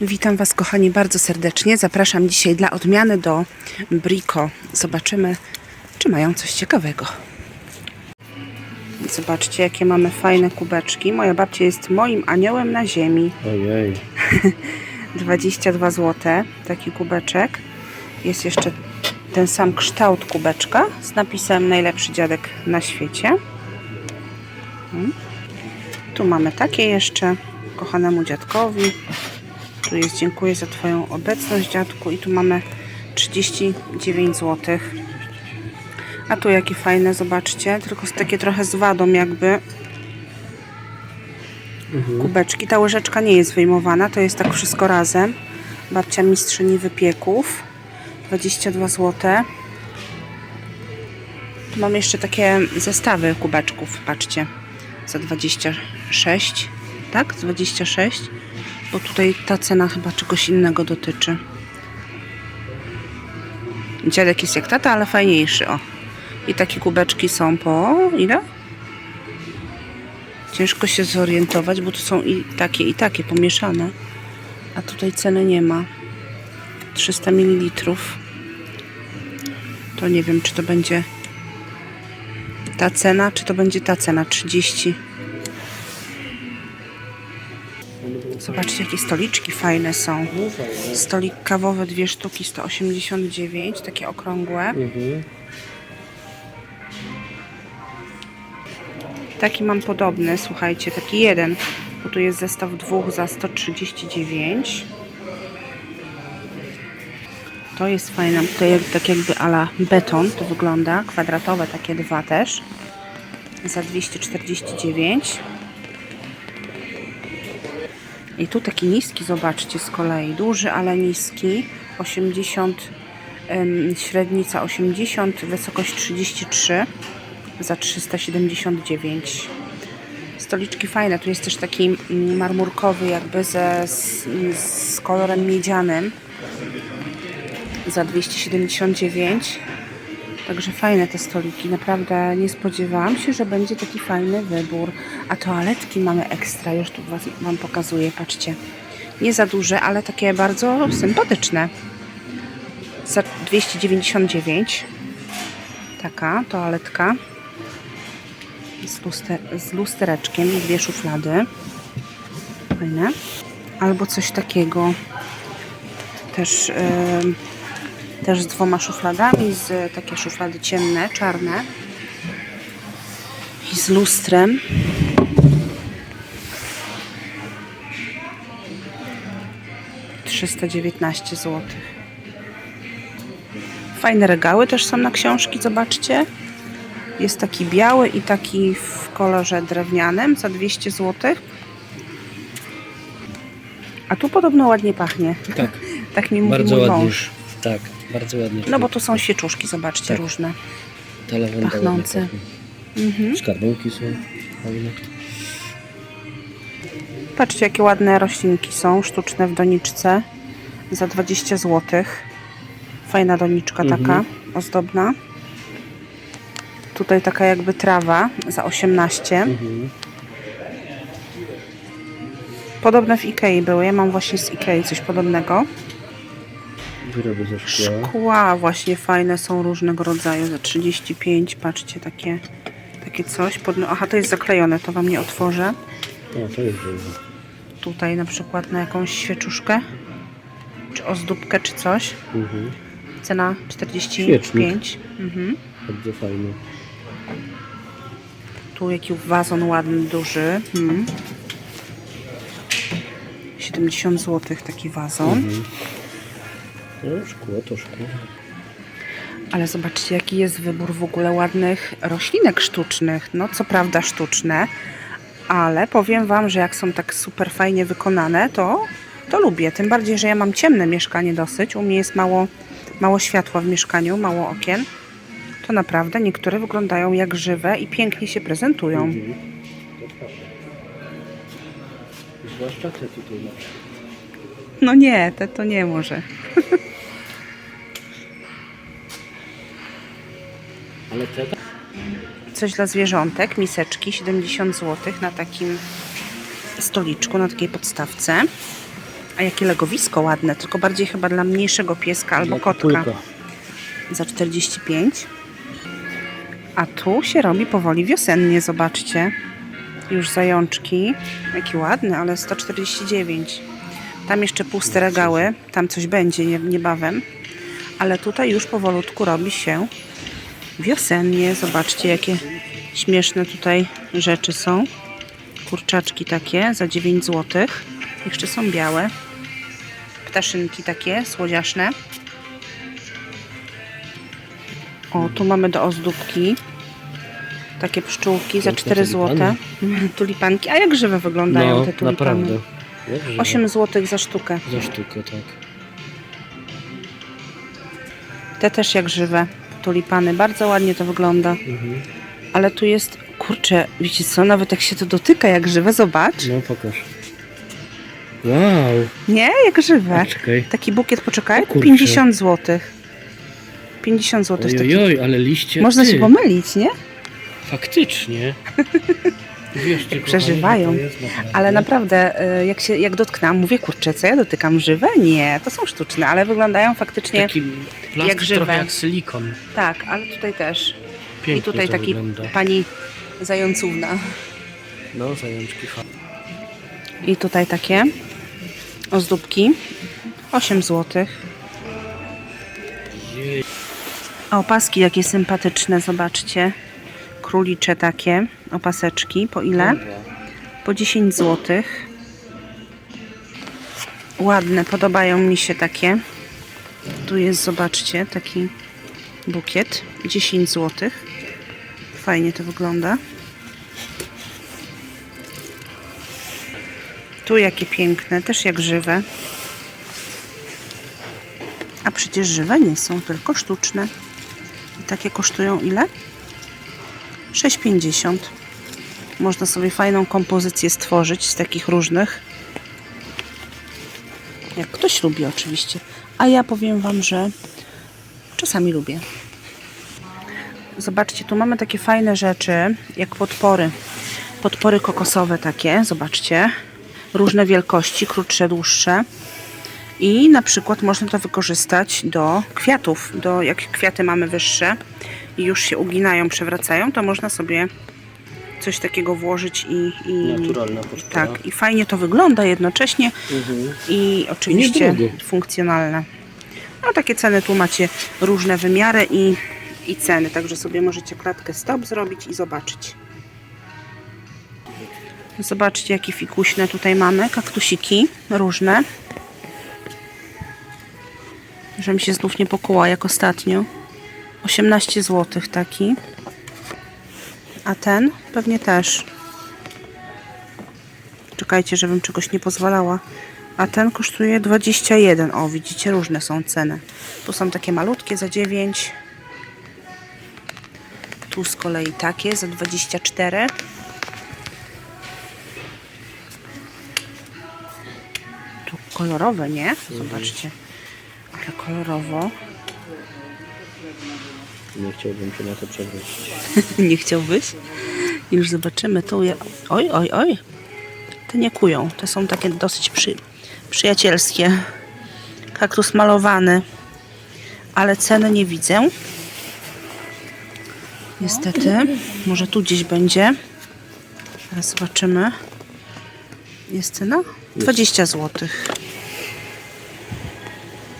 Witam Was, kochani, bardzo serdecznie. Zapraszam dzisiaj dla odmiany do Brico. Zobaczymy, czy mają coś ciekawego. Zobaczcie, jakie mamy fajne kubeczki. Moja babcia jest moim aniołem na ziemi. Ojej. 22 zł, taki kubeczek. Jest jeszcze ten sam kształt kubeczka z napisem najlepszy dziadek na świecie. Mm. Tu mamy takie jeszcze kochanemu dziadkowi. Tu jest dziękuję za Twoją obecność dziadku i tu mamy 39 zł. A tu jakie fajne, zobaczcie, tylko takie trochę z wadą jakby kubeczki. Ta łyżeczka nie jest wyjmowana, to jest tak wszystko razem. Babcia mistrzyni wypieków. 22 zł. Tu mam jeszcze takie zestawy kubeczków, patrzcie. Za 26, tak? 26. Bo tutaj ta cena chyba czegoś innego dotyczy. Dziadek jest jak tata, ale fajniejszy, o. I takie kubeczki są po ile? Ciężko się zorientować, bo tu są i takie, i takie pomieszane. A tutaj ceny nie ma. 300 ml. To nie wiem, czy to będzie ta cena, czy to będzie ta cena 30. Zobaczcie, jakie stoliczki fajne są. Stolik kawowy, dwie sztuki, 189, takie okrągłe. Taki mam podobny, słuchajcie, taki jeden. Bo tu jest zestaw dwóch za 139. To jest fajne, jak, tak jakby ala beton to wygląda. Kwadratowe takie dwa też. Za 249. I tu taki niski, zobaczcie z kolei. Duży, ale niski. 80, ym, średnica 80, wysokość 33 za 379. Stoliczki fajne. Tu jest też taki mm, marmurkowy, jakby ze, z, z kolorem miedzianym za 279. Także fajne te stoliki. Naprawdę nie spodziewałam się, że będzie taki fajny wybór. A toaletki mamy ekstra. Już tu Wam pokazuję. Patrzcie. Nie za duże, ale takie bardzo sympatyczne. Za 299. Taka toaletka z, luster, z lustereczkiem dwie szuflady. Fajne. Albo coś takiego też, em, też z dwoma szufladami, z takie szuflady ciemne, czarne i z lustrem. Trzysta dziewiętnaście złotych. Fajne regały też są na książki, zobaczcie. Jest taki biały i taki w kolorze drewnianym za 200 zł. A tu podobno ładnie pachnie. Tak, Tak mi mówi bardzo mój ładnie. mąż. Tak, bardzo ładnie. No bo tu są świeczuszki, zobaczcie, Tak. różne. Te lawendowe pachnące. pachną. Mhm. Skarbonki są fajne. Patrzcie, jakie ładne roślinki są, sztuczne w doniczce za 20 zł. Fajna doniczka Mhm. taka, ozdobna. Tutaj taka jakby trawa za 18. Mhm. Podobne w Ikei były. Ja mam właśnie z Ikei coś podobnego. Wyroby ze szkła. Szkła właśnie fajne są różnego rodzaju. Za 35, patrzcie, takie, takie coś. Pod... Aha, to jest zaklejone, to Wam nie otworzę. O, to jest dużo. Tutaj na przykład na jakąś świeczuszkę, czy ozdóbkę, czy coś. Mhm. Cena 45. Świecznik. Mhm. Bardzo fajne. Tu jaki wazon ładny, duży. Mhm. 70 zł taki wazon. Mhm. No, szkło to szkło. Ale zobaczcie, jaki jest wybór w ogóle ładnych roślinek sztucznych. No, co prawda sztuczne, ale powiem Wam, że jak są tak super fajnie wykonane, to, to lubię. Tym bardziej, że ja mam ciemne mieszkanie dosyć. U mnie jest mało, mało światła w mieszkaniu, mało okien. To naprawdę niektóre wyglądają jak żywe i pięknie się prezentują. Mhm. Zwłaszcza te tutaj na przykład. No nie, te to nie może. Coś dla zwierzątek, miseczki, 70 zł na takim stoliczku, na takiej podstawce. A jakie legowisko ładne, tylko bardziej chyba dla mniejszego pieska albo kotka. Za 45. A tu się robi powoli wiosennie, zobaczcie. Już zajączki. Jaki ładny, ale 149. Tam jeszcze puste regały, tam coś będzie nie- niebawem. Ale tutaj już powolutku robi się wiosennie. Zobaczcie, jakie śmieszne tutaj rzeczy są. Kurczaczki takie za 9 zł. Jeszcze są białe. Ptaszynki takie słodziaszne. O, tu mamy do ozdóbki. Takie pszczółki za Piękne 4 zł. Tulipanki. A jak żywe wyglądają No, te tulipany? naprawdę. Jak żywe. 8 zł za sztukę. Za sztukę, tak. Te też jak żywe. Tulipany. Bardzo ładnie to wygląda. Mhm. Ale tu jest, kurczę, wiecie co, nawet jak się to dotyka jak żywe, zobacz. No pokaż. Wow. Nie, jak żywe. Czekaj. Taki bukiet, poczekaj, O kurczę. 50 zł. 50 zł. Taki. Ojoj, ale liście. Można ty. się pomylić, nie? Faktycznie. Wiesz, Przeżywają. Ale naprawdę, y, jak się jak dotknęłam, mówię, kurczę, co ja dotykam żywe? Nie, to są sztuczne, ale wyglądają faktycznie Taki plastik jak żywe. trochę jak silikon. tak, ale tutaj też. Pięknie I tutaj taki wygląda. pani zającówna. No, zajączki fa- I tutaj takie ozdóbki. 8 zł. A opaski jakie sympatyczne, zobaczcie. Królicze takie opaseczki. Po ile? Po 10 zł. Ładne, podobają mi się takie. Tu jest, zobaczcie, taki bukiet. 10 zł. Fajnie to wygląda. Tu jakie piękne, też jak żywe. A przecież żywe nie są, tylko sztuczne. I takie kosztują ile? 6,50. Można sobie fajną kompozycję stworzyć z takich różnych. Jak ktoś lubi oczywiście. A ja powiem Wam, że czasami lubię. Zobaczcie, tu mamy takie fajne rzeczy, jak podpory. Podpory kokosowe takie, zobaczcie. Różne wielkości, krótsze, dłuższe. I na przykład można to wykorzystać do kwiatów. Do, jak kwiaty mamy wyższe i już się uginają, przewracają, to można sobie coś takiego włożyć i, i Naturalna podpora. tak, i fajnie to wygląda jednocześnie Mhm. i oczywiście funkcjonalne. No takie ceny tu macie różne wymiary i, i ceny, także sobie możecie klatkę stop zrobić i zobaczyć. Zobaczcie jakie fikuśne tutaj mamy, kaktusiki różne. Żebym się znów nie pokuła jak ostatnio. 18 zł taki. A ten pewnie też. Czekajcie, żebym czegoś nie pozwalała. A ten kosztuje 21. O, widzicie, różne są ceny. Tu są takie malutkie za 9. Tu z kolei takie za 24. Tu kolorowe, nie? Zobaczcie. Ale kolorowo. Nie chciałbym się na to przewrócić. nie chciałbyś? Już zobaczymy. Tu je... Oj, oj, oj. Te nie kują. Te są takie dosyć przy... przyjacielskie. Kaktus malowany. Ale ceny nie widzę. Niestety. Może tu gdzieś będzie. Teraz zobaczymy. Jest cena? 20 zł.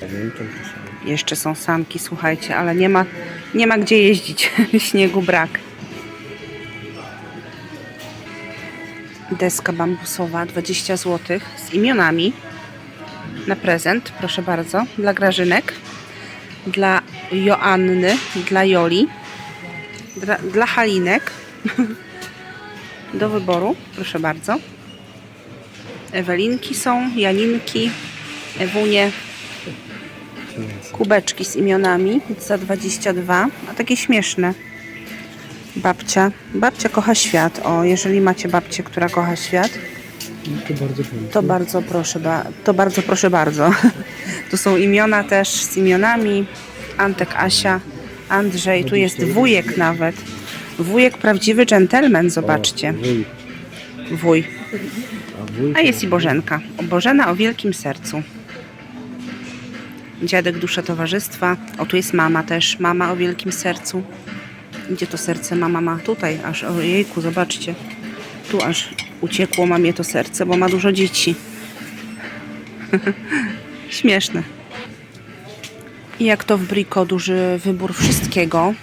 Pamiętam, że. Jeszcze są sanki, słuchajcie, ale nie ma, nie ma gdzie jeździć. Śniegu brak. Deska bambusowa 20 zł z imionami na prezent, proszę bardzo, dla Grażynek, dla Joanny, dla Joli, dla, dla Halinek. Do wyboru, proszę bardzo. Ewelinki są, Janinki, Ewunie, kubeczki z imionami za 22, a takie śmieszne. Babcia. Babcia kocha świat. O, jeżeli macie babcię, która kocha świat, No to bardzo chętnie. to bardzo proszę, ba- to bardzo proszę bardzo. Tu są imiona też z imionami. Antek, Asia, Andrzej, tu jest wujek nawet. Wujek prawdziwy dżentelmen, zobaczcie. Wuj. A jest i Bożenka. Bożena o wielkim sercu. Dziadek dusza towarzystwa. O, tu jest mama też. Mama o wielkim sercu. Gdzie to serce mama ma? Tutaj, aż o jejku, zobaczcie. Tu aż uciekło mamie to serce, bo ma dużo dzieci. Śmieszne. I jak to w Brico, duży wybór wszystkiego.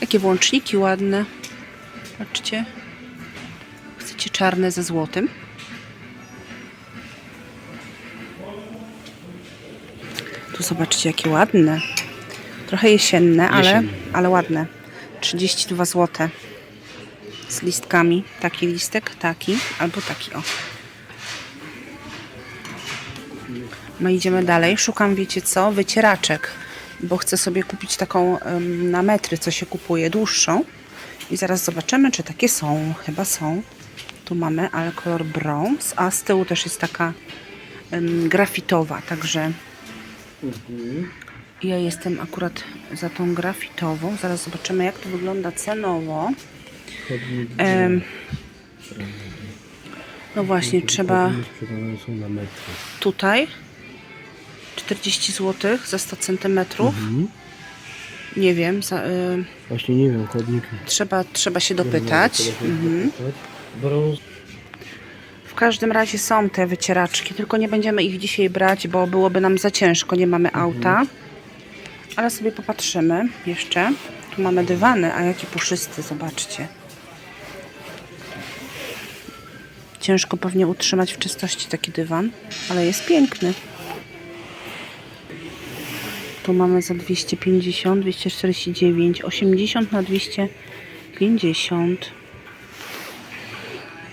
Jakie włączniki ładne. Patrzcie. Chcecie czarne ze złotym? Zobaczcie, jakie ładne. Trochę jesienne, ale, Jesienne. ale ładne. 32 zł. Z listkami. Taki listek, taki, albo taki, o. No idziemy dalej. Szukam, wiecie co, wycieraczek, bo chcę sobie kupić taką em, na metry, co się kupuje, dłuższą. I zaraz zobaczymy, czy takie są. Chyba są. Tu mamy, ale kolor brąz, a z tyłu też jest taka em, grafitowa, także Mhm. ja jestem akurat za tą grafitową. Zaraz zobaczymy, jak to wygląda cenowo. Em, no właśnie, trzeba tutaj 40 zł za 100 cm. Mhm. Nie wiem, za, y, Właśnie nie wiem, chodnik. trzeba, trzeba się dopytać. Mhm. Brąz. Każdym razie są te wycieraczki, tylko nie będziemy ich dzisiaj brać, bo byłoby nam za ciężko, nie mamy auta. Ale sobie popatrzymy jeszcze. Tu mamy dywany, a jaki puszysty, zobaczcie. Ciężko pewnie utrzymać w czystości taki dywan, ale jest piękny. Tu mamy za 250, 249, 80 na 250.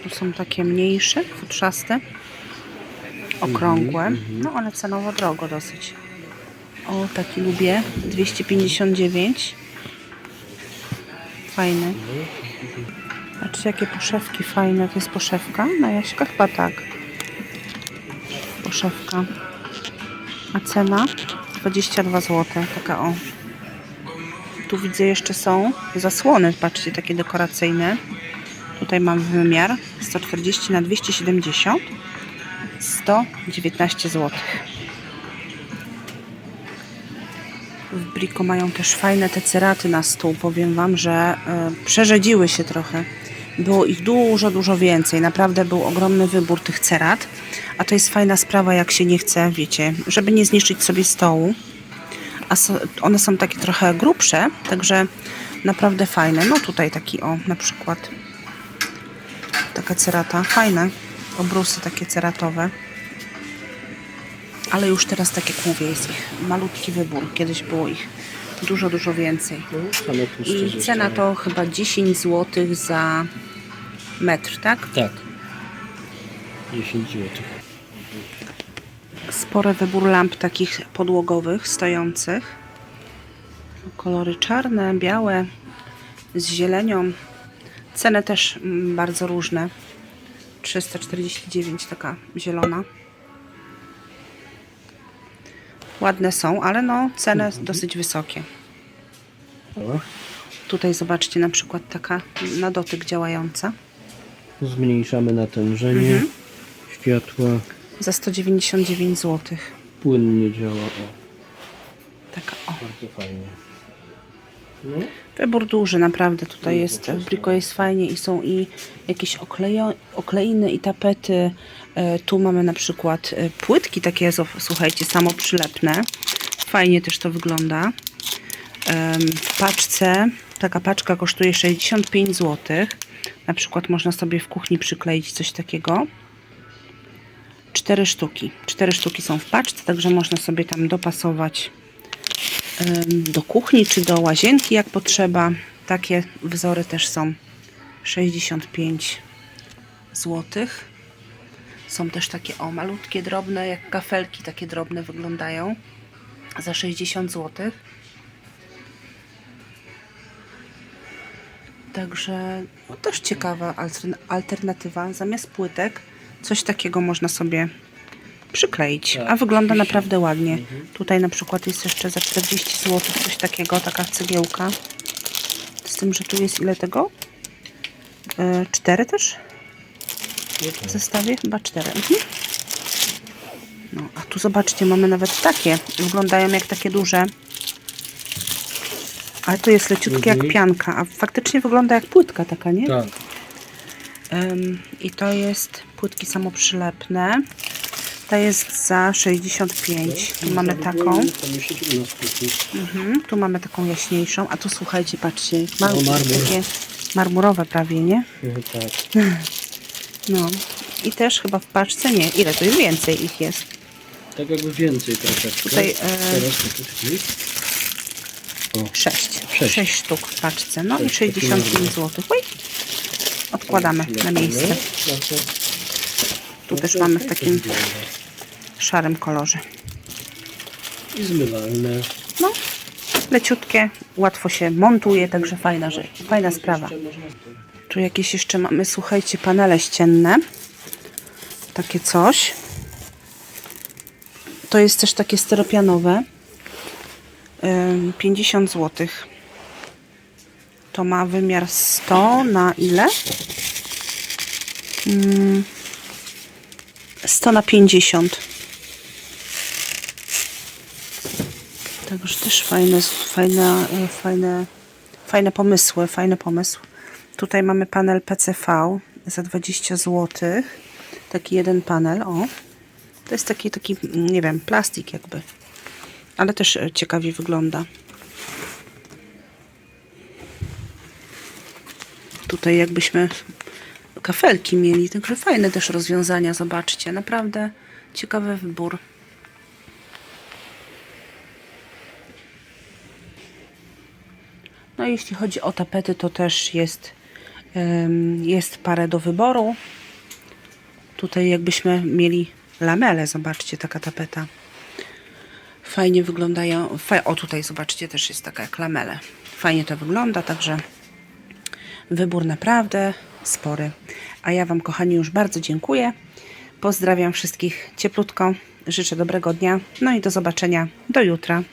Tu są takie mniejsze, futrzaste, okrągłe, no ale cenowo drogo dosyć. O, taki lubię, 259. Fajny. Patrzcie, jakie poszewki fajne. To jest poszewka na Jaśka? Chyba tak. Poszewka. A cena? 22 zł. Taka o. Tu widzę jeszcze są zasłony, patrzcie, takie dekoracyjne. Tutaj mam wymiar 140 na 270 119 zł. W Brico mają też fajne te ceraty na stół. Powiem Wam, że y, przerzedziły się trochę. Było ich dużo, dużo więcej. Naprawdę był ogromny wybór tych cerat. A to jest fajna sprawa, jak się nie chce, wiecie, żeby nie zniszczyć sobie stołu. A so, one są takie trochę grubsze, także naprawdę fajne. No tutaj taki o, na przykład taka cerata. Fajne. Obrusy takie ceratowe. Ale już teraz, tak jak mówię, jest ich malutki wybór. Kiedyś było ich dużo, dużo więcej. No, I cena to chyba 10 zł za metr, tak? Tak. 10 zł. Spory wybór lamp takich podłogowych, stojących. Kolory czarne, białe, z zielenią. Ceny też mm, bardzo różne. 349 taka zielona. Ładne są, ale no ceny dosyć wysokie. O, Tutaj zobaczcie na przykład taka na dotyk działająca. Zmniejszamy natężenie Mhm. światła. Za 199 zł. Płynnie działa. O, Taka o. bardzo fajnie. Wybór duży, naprawdę tutaj jest. W Brico jest fajnie i są i jakieś oklejo, okleiny i tapety. E, Tu mamy na przykład e, płytki takie, słuchajcie, samoprzylepne. Fajnie też to wygląda. W paczce, taka paczka kosztuje 65 zł. Na przykład można sobie w kuchni przykleić coś takiego. Cztery sztuki. Cztery sztuki są w paczce, także można sobie tam dopasować do kuchni czy do łazienki jak potrzeba. Takie wzory też są 65 zł. Są też takie o malutkie, drobne, jak kafelki, takie drobne wyglądają za 60 zł. Także no, też ciekawa altern- alternatywa. Zamiast płytek coś takiego można sobie przykleić, Tak, a wygląda naprawdę ładnie. Tutaj na przykład jest jeszcze za 40 zł coś takiego, taka cegiełka. Z tym, że tu jest ile tego? E, Cztery też? w zestawie? Chyba cztery. Mhm. No, a tu zobaczcie, mamy nawet takie. Wyglądają jak takie duże. Ale to jest leciutkie jak Mhm. pianka, a faktycznie wygląda jak płytka taka, nie? Tak. Ym, I to jest płytki samoprzylepne. Ta jest za 65. Tu mamy taką. Mhm, tu mamy taką jaśniejszą. A tu słuchajcie, patrzcie, mar- No, marmur. takie marmurowe prawie, nie? Mhm, Tak. No. I też chyba w paczce, nie. Ile to jest? Więcej ich jest. Tak jakby więcej troszeczkę. Tutaj, e, Teraz Sześć. Sześć. Sześć sztuk w paczce. No i Sześć, 65 zł. Odkładamy na miejsce. Tu też mamy w takim szarym kolorze. I zmywalne. No, leciutkie, łatwo się montuje, także fajna rzecz, fajna sprawa. Tu jakieś jeszcze mamy, słuchajcie, panele ścienne. Takie coś. To jest też takie steropianowe. Ym, 50 zł. To ma wymiar 100 na ile? 100 na 50. Także też fajne, fajne, e, fajne, fajne pomysły, fajny pomysł. Tutaj mamy panel PCV za 20 zł. Taki jeden panel, o. To jest taki, taki, mm, nie wiem, plastik jakby. Ale też e, ciekawie wygląda. Tutaj jakbyśmy kafelki mieli, także fajne też rozwiązania, zobaczcie. Naprawdę ciekawy wybór. No jeśli chodzi o tapety, to też jest, jest parę do wyboru. Tutaj jakbyśmy mieli lamele, zobaczcie, taka tapeta. Fajnie wyglądają. O, tutaj zobaczcie, też jest taka jak lamele. Fajnie to wygląda, także wybór naprawdę spory. A ja Wam, kochani, już bardzo dziękuję. Pozdrawiam wszystkich cieplutko. Życzę dobrego dnia. No i do zobaczenia do jutra.